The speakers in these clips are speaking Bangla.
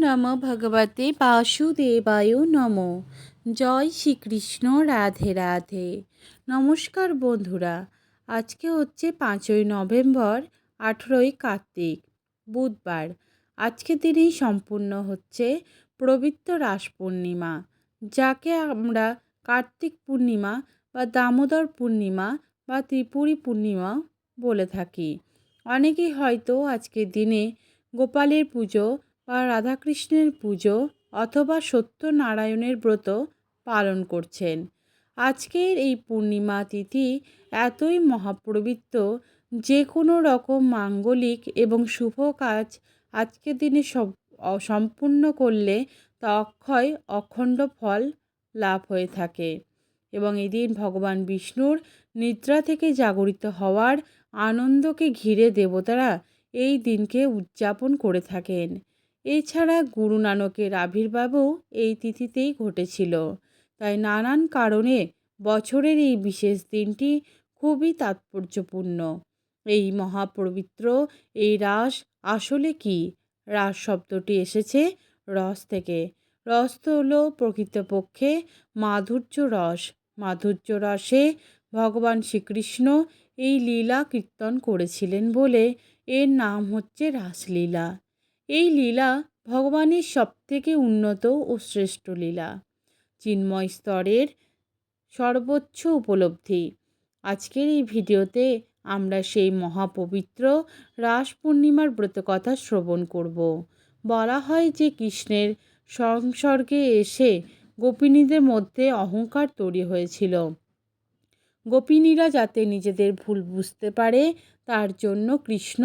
নম ভগবতে বাসুদেবায় নম জয় শ্রীকৃষ্ণ রাধে রাধে নমস্কার বন্ধুরা, আজকে হচ্ছে পাঁচই নভেম্বর, আঠেরোই কার্তিক, বুধবার। আজকে দিনেই সম্পূর্ণ হচ্ছে পবিত্র রাস পূর্ণিমা, যাকে আমরা কার্তিক পূর্ণিমা বা দামোদর পূর্ণিমা বা ত্রিপুরী পূর্ণিমা বলে থাকি। অনেকেই হয়তো আজকের দিনে গোপালের পুজো বা রাধাকৃষ্ণের পুজো অথবা সত্যনারায়ণের ব্রত পালন করছেন। আজকের এই পূর্ণিমা তিথি এতই মহাপ্রবৃত্ত যে কোনো রকম মাঙ্গলিক এবং শুভ কাজ আজকের দিনে সম্পূর্ণ করলে তা অক্ষয় অখণ্ড ফল লাভ হয়ে থাকে এবং এদিন ভগবান বিষ্ণুর নিদ্রা থেকে জাগরিত হওয়ার আনন্দকে ঘিরে দেবতারা এই দিনকে উদযাপন করে থাকেন। এছাড়া গুরু নানকের আবির্ভাবও এই তিথিতেই ঘটেছিল। তাই নানান কারণে বছরের এই বিশেষ দিনটি খুবই তাৎপর্যপূর্ণ। এই মহাপবিত্র, এই রাস আসলে কি? রাস শব্দটি এসেছে রস থেকে। রস তো হলো প্রকৃতপক্ষে মাধুর্য রস। মাধুর্য রসে ভগবান শ্রীকৃষ্ণ এই লীলা কীর্তন করেছিলেন বলে এর নাম হচ্ছে রাসলীলা। এই লীলা ভগবানের সবথেকে উন্নত ও শ্রেষ্ঠ লীলা। চিন্ময় স্তরের সর্বোচ্চ উপলব্ধি। আজকের এই ভিডিওতে আমরা সেই মহাপবিত্র রাস পূর্ণিমার ব্রতকথা শ্রবণ করব। বলা হয় যে কৃষ্ণের সংসর্গে এসে গোপিনীদের মধ্যে অহংকার তৈরি হয়েছিল। গোপিনীরা যাতে নিজেদের ভুল বুঝতে পারে, তার জন্য কৃষ্ণ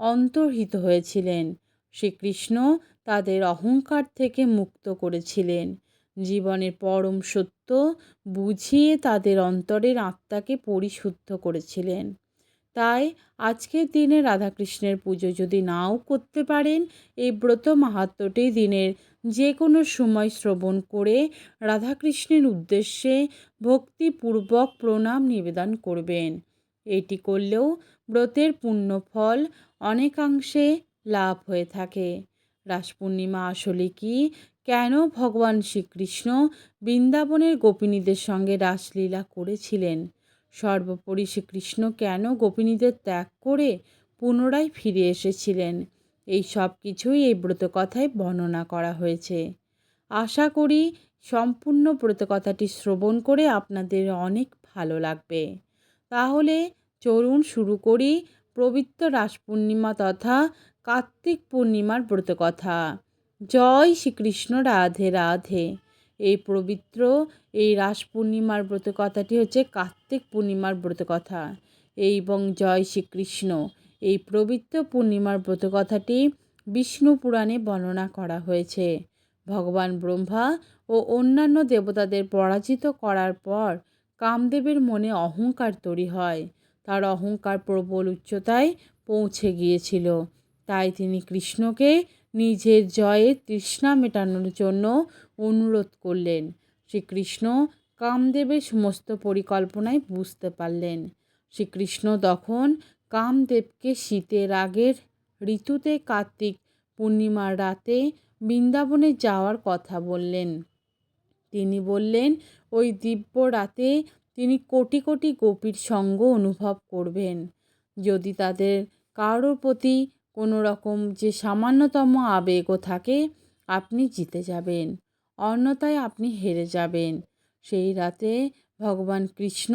অন্তর্হিত হয়েছিলেন। শ্রীকৃষ্ণ তাদের অহংকার থেকে মুক্ত করেছিলেন। জীবনের পরম সত্য বুঝিয়ে তাদের অন্তরের আত্মাকে পরিশুদ্ধ করেছিলেন। তাই আজকের দিনে রাধাকৃষ্ণের পুজো যদি নাও করতে পারেন, এই ব্রত মাহাত্মটি দিনের যে কোনো সময় শ্রবণ করে রাধাকৃষ্ণের উদ্দেশ্যে ভক্তিপূর্বক প্রণাম নিবেদন করবেন। এটি করলেও ব্রতের পুণ্য ফল অনেকাংশে লাভ হয়ে থাকে। রাস পূর্ণিমা আসলে কি? কেন ভগবান শ্রীকৃষ্ণ বৃন্দাবনের গোপিনীদের সঙ্গে রাসলীলা করেছিলেন? সর্বোপরি শ্রীকৃষ্ণ কেন গোপিনীদের ত্যাগ করে পুনরায় ফিরে এসেছিলেন? এই সব কিছুই এই ব্রতকথায় বর্ণনা করা হয়েছে। আশা করি সম্পূর্ণ ব্রতকথাটি শ্রবণ করে আপনাদের অনেক ভালো লাগবে। তাহলে চলুন শুরু করি পবিত্র রাস পূর্ণিমা তথা কার্তিক পূর্ণিমার ব্রতকথা জয় শ্রীকৃষ্ণ, রাধে রাধে। এই পবিত্র, এই রাস পূর্ণিমার ব্রতকথাটি হচ্ছে কার্তিক পূর্ণিমার ব্রতকথা এবং জয় শ্রীকৃষ্ণ, এই পবিত্র পূর্ণিমার ব্রতকথাটি বিষ্ণু পুরাণে বর্ণনা করা হয়েছে। ভগবান ব্রহ্মা ও অন্যান্য দেবতাদের পরাজিত করার পর কামদেবের মনে অহংকার তৈরি হয়। তার অহংকার প্রবল উচ্চতায় পৌঁছে গিয়েছিল। তাই তিনি কৃষ্ণকে নিজের জয়ের তৃষ্ণা মেটানোর জন্য অনুরোধ করলেন। শ্রীকৃষ্ণ কামদেবের সমস্ত পরিকল্পনায় বুঝতে পারলেন। শ্রীকৃষ্ণ তখন কামদেবকে শীতের আগের ঋতুতে কার্তিক পূর্ণিমার রাতে বৃন্দাবনে যাওয়ার কথা বললেন। তিনি বললেন, ওই দিব্য রাতে তিনি কোটি কোটি গোপীর সঙ্গ অনুভব করবেন। যদি তাদের কারোর প্রতি কোনো রকম যে সামান্যতম আবেগও থাকে, আপনি জিতে যাবেন। অন্যথায় আপনি হেরে যাবেন। সেই রাতে ভগবান কৃষ্ণ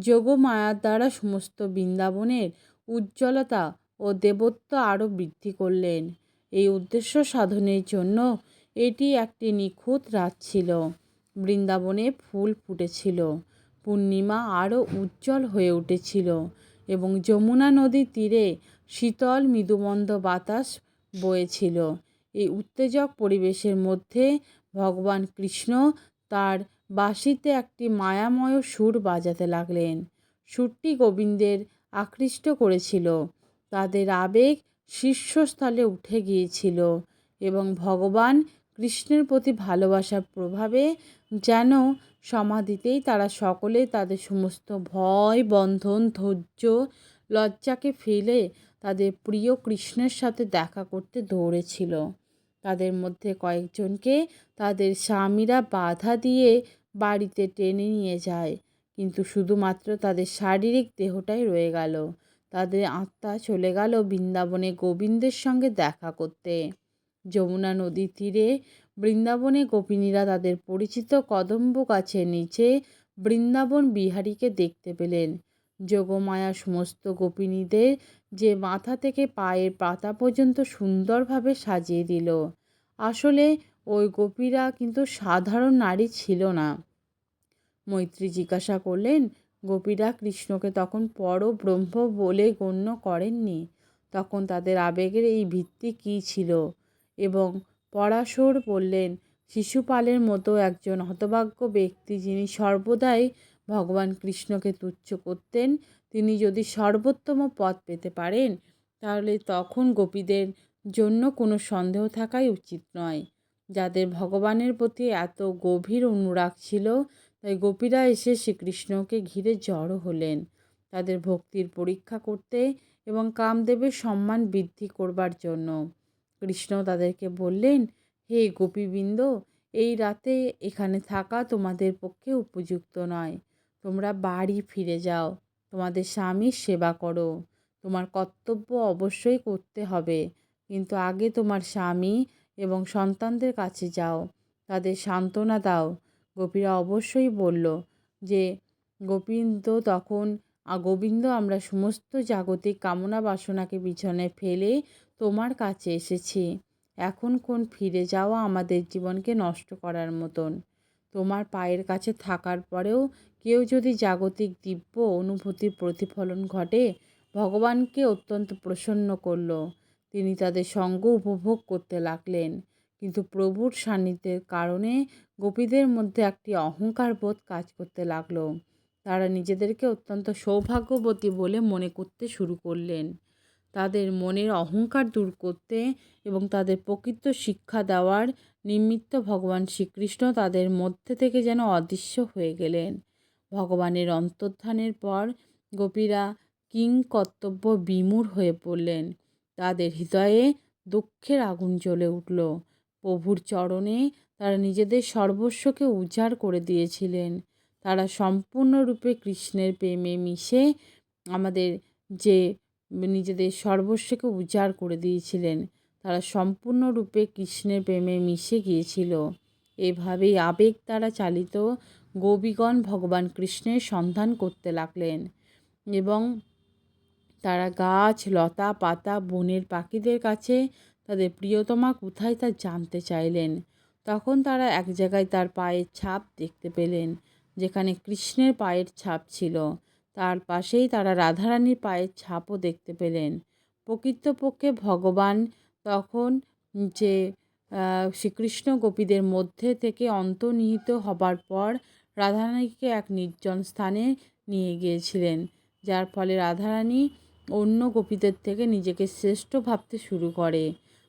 যোগমায়ার দ্বারা সমস্ত বৃন্দাবনের উজ্জ্বলতা ও দেবত্ব আরও বৃদ্ধি করলেন। এই উদ্দেশ্য সাধনের জন্য এটি একটি নিখুঁত রাত ছিল। বৃন্দাবনে ফুল ফুটেছিল, পূর্ণিমা আরও উজ্জ্বল হয়ে উঠেছিল এবং যমুনা নদীর তীরে শীতল মৃদুমন্দ বাতাস বয়েছিল। এই উত্তেজক পরিবেশের মধ্যে ভগবান কৃষ্ণ তার বাঁশিতে একটি মায়াময় সুর বাজাতে লাগলেন। সুরটি গোবিন্দের আকৃষ্ট করেছিল। তাদের আবেগ শীর্ষস্থলে উঠে গিয়েছিল এবং ভগবান কৃষ্ণের প্রতি ভালোবাসার প্রভাবে যেন সমাধিতেই তারা সকলে তাদের সমস্ত ভয়, বন্ধন, ধৈর্য, লজ্জাকে ফেলে তাদের প্রিয় কৃষ্ণের সাথে দেখা করতে দৌড়েছিল। তাদের মধ্যে কয়েকজনকে তাদের স্বামীরা বাধা দিয়ে বাড়িতে টেনে নিয়ে যায়, কিন্তু শুধুমাত্র তাদের শারীরিক দেহটাই রয়ে গেল। তাদের আত্মা চলে গেল বৃন্দাবনে গোবিন্দের সঙ্গে দেখা করতে। যমুনা নদীর তীরে বৃন্দাবনে গোপিনীরা তাদের পরিচিত কদম্ব গাছের নিচে বৃন্দাবন বিহারীকে দেখতে পেলেন। যোগমায়া সমস্ত গোপিনীদের যে মাথা থেকে পায়ের পাতা পর্যন্ত সুন্দরভাবে সাজিয়ে দিল। আসলে ওই গোপীরা কিন্তু সাধারণ নারী ছিল না। মৈত্রী জিজ্ঞাসা করলেন, গোপীরা কৃষ্ণকে তখন পরব্রহ্ম বলে গণ্য করেননি? তখন তাদের আবেগের এই ভিত্তি কী ছিল? এবং পরাশর বললেন, শিশুপালের মতো একজন হতভাগ্য ব্যক্তি যিনি সর্বদাই ভগবান কৃষ্ণকে তুচ্ছ করতেন, তিনি যদি সর্বোত্তম পথ পেতে পারেন, তাহলে তখন গোপীদের জন্য কোনো সন্দেহ থাকাই উচিত নয়। যাদের ভগবানের প্রতি এত গভীর অনুরাগ ছিল, তাই গোপীরা এসে শ্রীকৃষ্ণকে ঘিরে জড়ো হলেন। তাদের ভক্তির পরীক্ষা করতে এবং কামদেবের সম্মান বৃদ্ধি করবার জন্য। কৃষ্ণ তাদেরকে বললেন, হে গোপীবৃন্দ, এই রাতে এখানে থাকা তোমাদের পক্ষে উপযুক্ত নয়। তোমরা বাড়ি ফিরে যাও, তোমাদের স্বামীর সেবা করো, তোমার কর্তব্য অবশ্যই করতে হবে। কিন্তু আগে তোমার স্বামী এবং সন্তানদের কাছে যাও, তাদের সান্ত্বনা দাও। গোপীরা অবশ্যই বলল যে, গোবিন্দ তখন গোবিন্দ আমরা সমস্ত জাগতিক কামনা বাসনাকে পিছনে ফেলে তোমার কাছে এসেছি। এখন কোন ফিরে যাওয়া আমাদের জীবনকে নষ্ট করার মতন। তোমার পায়ের কাছে থাকার পরেও কেউ যদি জাগতিক দিব্য অনুভূতির প্রতিফলন ঘটে, ভগবানকে অত্যন্ত প্রসন্ন করল। তিনি তাদের সঙ্গ উপভোগ করতে লাগলেন। কিন্তু প্রভুর সান্নিধ্যের কারণে গোপীদের মধ্যে একটি অহংকার বোধ কাজ করতে লাগল। তারা নিজেদেরকে অত্যন্ত সৌভাগ্যবতী বলে মনে করতে শুরু করলেন। তাদের মনের অহংকার দূর করতে এবং তাদের প্রকৃত শিক্ষা দেওয়ার নিমিত্ত ভগবান শ্রীকৃষ্ণ তাদের মধ্যে থেকে যেন অদৃশ্য হয়ে গেলেন। ভগবানের অন্তর্ধানের পর গোপীরা কিং কর্তব্য বিমূঢ় হয়ে পড়লেন। তাদের হৃদয়ে দুঃখের আগুন জ্বলে উঠল। প্রভুর চরণে তারা নিজেদের সর্বস্বকে উজাড় করে দিয়েছিলেন। তারা সম্পূর্ণরূপে কৃষ্ণের প্রেমে মিশে আমাদের যে নিজেদের সর্বস্বকে উজাড় করে দিয়েছিলেন। তারা সম্পূর্ণরূপে কৃষ্ণের প্রেমে মিশে গিয়েছিল। এভাবেই আবেগ দ্বারা চালিত গোপীগণ ভগবান কৃষ্ণের সন্ধান করতে লাগলেন এবং তারা গাছ, লতা, পাতা, বনের পাখিদের কাছে তাদের প্রিয়তমা কোথায় তা জানতে চাইলেন। তখন তারা এক জায়গায় তার পায়ের ছাপ দেখতে পেলেন, যেখানে কৃষ্ণের পায়ের ছাপ ছিল। তার পাশেই তারা রাধারানীর পায়ের ছাপও দেখতে পেলেন। প্রকৃতপক্ষে ভগবান তখন যে শ্রীকৃষ্ণ গোপীদের মধ্যে থেকে অন্তর্নিহিত হবার পর রাধারানীকে এক নির্জন স্থানে নিয়ে গিয়েছিলেন। যার ফলে রাধারানী অন্য গোপীদের থেকে নিজেকে শ্রেষ্ঠ ভাবতে শুরু করে।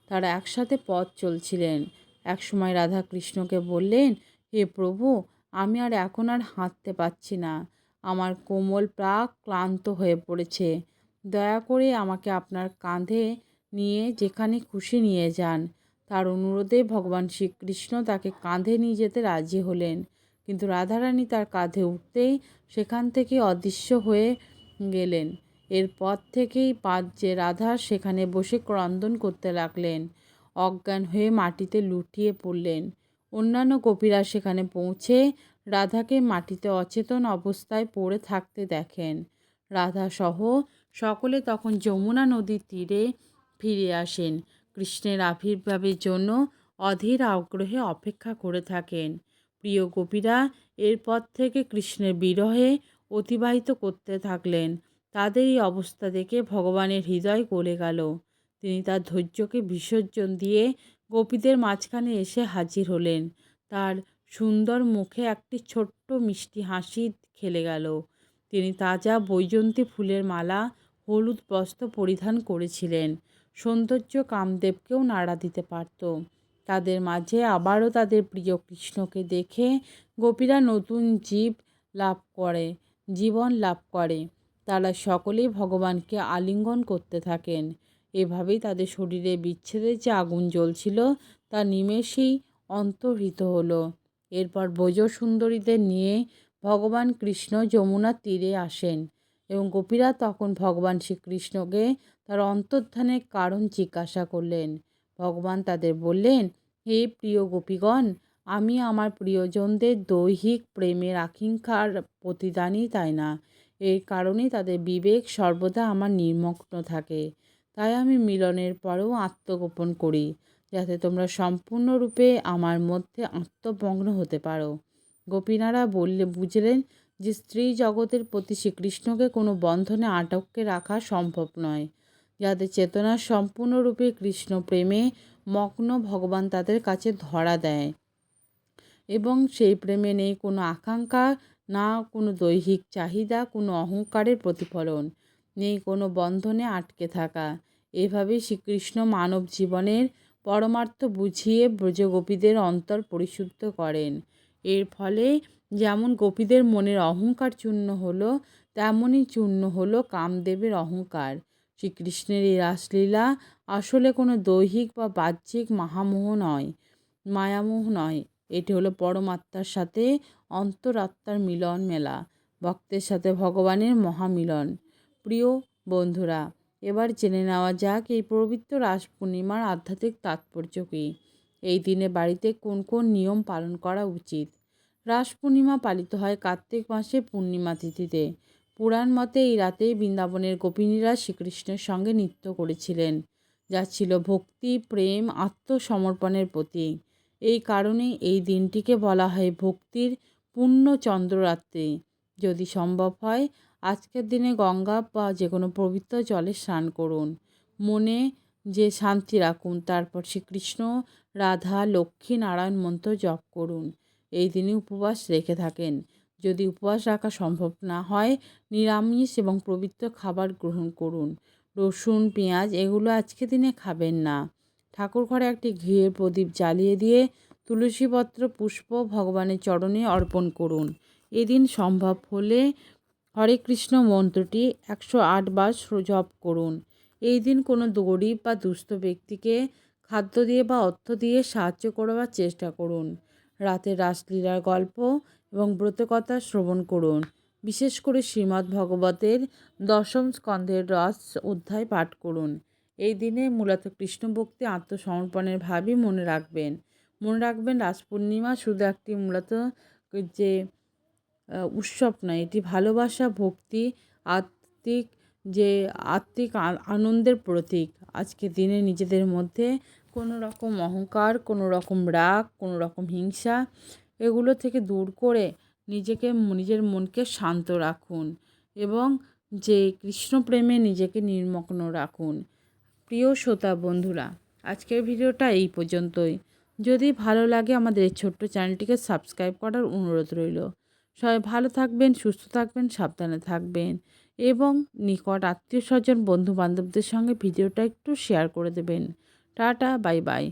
তারা একসাথে পথ চলছিলেন। একসময় রাধা কৃষ্ণকে বললেন, হে প্রভু, আমি আর এখন আর হাঁটতে পারছি না। আমার কোমল প্রাক ক্লান্ত হয়ে পড়েছে। দয়া করে আমাকে আপনার কাঁধে নিয়ে যেখানে খুশি নিয়ে যান। তার অনুরোধে ভগবান শ্রীকৃষ্ণ তাকে কাঁধে নিয়ে যেতে রাজি হলেন। কিন্তু রাধারানী তার কাঁধে উঠতেই সেখান থেকে অদৃশ্য হয়ে গেলেন। এরপর থেকেই পাঁচ যে রাধা সেখানে বসে ক্রন্দন করতে লাগলেন। অজ্ঞান হয়ে মাটিতে লুটিয়ে পড়লেন। অন্যান্য গোপীরা সেখানে পৌঁছে রাধাকে মাটিতে অচেতন অবস্থায় পড়ে থাকতে দেখেন। রাধা সহ সকলে তখন যমুনা নদীর তীরে ফিরে আসেন। কৃষ্ণের আবির্ভাবের জন্য অধীর আগ্রহে অপেক্ষা করে থাকেন। প্রিয় গোপীরা এরপর থেকে কৃষ্ণের বিরহে অতিবাহিত করতে থাকলেন। তাদের এই অবস্থা দেখে ভগবানের হৃদয় গলে গেল। তিনি তার ধৈর্যকে বিসর্জন দিয়ে গোপীদের মাঝখানে এসে হাজির হলেন। তার সুন্দর মুখে একটি ছোট্ট মিষ্টি হাসি খেলে গেল। তিনি তাজা বৈজন্তী ফুলের মালা হলুদ বস্ত্র পরিধান করেছিলেন। সৌন্দর্য কামদেবকেও নাড়া দিতে পারত। তাদের মাঝে আবারও তাদের প্রিয় কৃষ্ণকে দেখে গোপীরা নতুন জীব লাভ করে, জীবন লাভ করে। তারা সকলেই ভগবানকে আলিঙ্গন করতে থাকেন। এভাবেই তাদের শরীরে বিচ্ছেদের যে আগুন জ্বলছিল, তা নিমেষেই অন্তর্হিত হলো। এরপর ব্রজ সুন্দরীদের নিয়ে ভগবান কৃষ্ণ যমুনার তীরে আসেন। এবং গোপীরা তখন ভগবান শ্রীকৃষ্ণকে তার অন্তর্ধানের কারণ জিজ্ঞাসা করলেন। ভগবান তাদের বললেন, হে প্রিয় গোপীগণ, আমি আমার প্রিয়জনদের দৈহিক প্রেমের আকাঙ্ক্ষার প্রতিদানই তাই না। এই কারণেই তাদের বিবেক সর্বদা আমার নির্মগ্ন থাকে। তাই আমি মিলনের পরেও আত্মগোপন করি, যাতে তোমরা সম্পূর্ণরূপে আমার মধ্যে আত্মমগ্ন হতে পারো। গোপীনারা বললে, বুঝলেন যে স্ত্রী জগতের প্রতি শ্রীকৃষ্ণকে কোনো বন্ধনে আটককে রাখা সম্ভব নয়, যাদের চেতনা সম্পূর্ণরূপে কৃষ্ণ প্রেমে মগ্ন ভগবান তাদের কাছে ধরা দেয়। এবং সেই প্রেমে নেই কোনো আকাঙ্ক্ষা, না কোনো দৈহিক চাহিদা, কোনো অহংকারের প্রতিফলন, নেই কোনো বন্ধনে আটকে থাকা। এভাবেই শ্রীকৃষ্ণ মানব জীবনের পরমার্থ বুঝিয়ে ব্রজগোপীদের অন্তর পরিশুদ্ধ করেন। এর ফলে যেমন গোপীদের মনের অহংকার চূর্ণ হলো, তেমনই চূর্ণ হলো কামদেবের অহংকার। শ্রীকৃষ্ণের এই রাসলীলা আসলে কোনো দৈহিক বা বাহ্যিক মহামোহ নয়, মায়ামোহ নয়। এটি হলো পরমাত্মার সাথে অন্তরাত্মার মিলন মেলা, ভক্তের সাথে ভগবানের মহামিলন। প্রিয় বন্ধুরা, এবার জেনে নেওয়া যাক এই পবিত্র রাস পূর্ণিমার আধ্যাত্মিক তাৎপর্য কী। এই দিনে বাড়িতে কোন কোন নিয়ম পালন করা উচিত? রাস পূর্ণিমা পালিত হয় কার্তিক মাসে পূর্ণিমা তিথিতে। পুরাণ মতে এই রাতেই বৃন্দাবনের গোপিনীরা শ্রীকৃষ্ণের সঙ্গে নৃত্য করেছিলেন, যা ছিল ভক্তি, প্রেম, আত্মসমর্পণের প্রতীক। এই কারণে এই দিনটিকে বলা হয় ভক্তির পূর্ণ চন্দ্ররাত্রি যদি সম্ভব হয়, আজকের দিনে গঙ্গা বা যে কোনো পবিত্র জলে স্নান করুন। মনে যে শান্তি রাখুন, তারপর শ্রীকৃষ্ণ, রাধা, লক্ষ্মী, নারায়ণ মন্ত্র জপ করুন। এই দিনে উপবাস রেখে থাকেন। যদি উপবাস রাখা সম্ভব না হয়, নিরামিষ এবং পবিত্র খাবার গ্রহণ করুন। রসুন, পেঁয়াজ এগুলো আজকে দিনে খাবেন না। ঠাকুর ঘরে একটি ঘিয়ের প্রদীপ জ্বালিয়ে দিয়ে তুলসীপত্র, পুষ্প ভগবানের চরণে অর্পণ করুন। এদিন সম্ভব হলে হরে কৃষ্ণ মন্ত্রটি একশো আট বার জপ করুন। এই দিন কোনো গরিব বা দুস্থ ব্যক্তিকে খাদ্য দিয়ে বা অর্থ দিয়ে সাহায্য করবার চেষ্টা করুন। রাতে রাসলীলার গল্প এবং ব্রতকথা শ্রবণ করুন। বিশেষ করে শ্রীমদ্ ভগবতের দশম স্কন্ধের রস অধ্যায় পাঠ করুন। এই দিনে মূলত কৃষ্ণ ভক্তি আত্মসমর্পণের ভাবই মনে রাখবেন। মনে রাখবেন রাস পূর্ণিমা শুধু একটি মূলত যে উৎসব নয়, এটি ভালোবাসা, ভক্তি, আত্মিক যে, আত্মিক আনন্দের প্রতীক। আজকে দিনে নিজেদের মধ্যে কোনো রকম অহংকার, কোনো রকম রাগ, কোনো রকম হিংসা এগুলো থেকে দূর করে নিজেকে, নিজের মনকে শান্ত রাখুন এবং যে কৃষ্ণপ্রেমে নিজেকে নির্মগ্ন রাখুন। প্রিয় শ্রোতা বন্ধুরা, আজকের ভিডিওটা এই পর্যন্তই। যদি ভালো লাগে আমাদের এই ছোট্ট চ্যানেলটিকে সাবস্ক্রাইব করার অনুরোধ রইল। সবাই ভালো থাকবেন, সুস্থ থাকবেন, সাবধানে থাকবেন এবং নিকট আত্মীয় স্বজন বন্ধু বান্ধবদের সঙ্গে ভিডিওটা একটু শেয়ার করে দেবেন। Tata bye bye.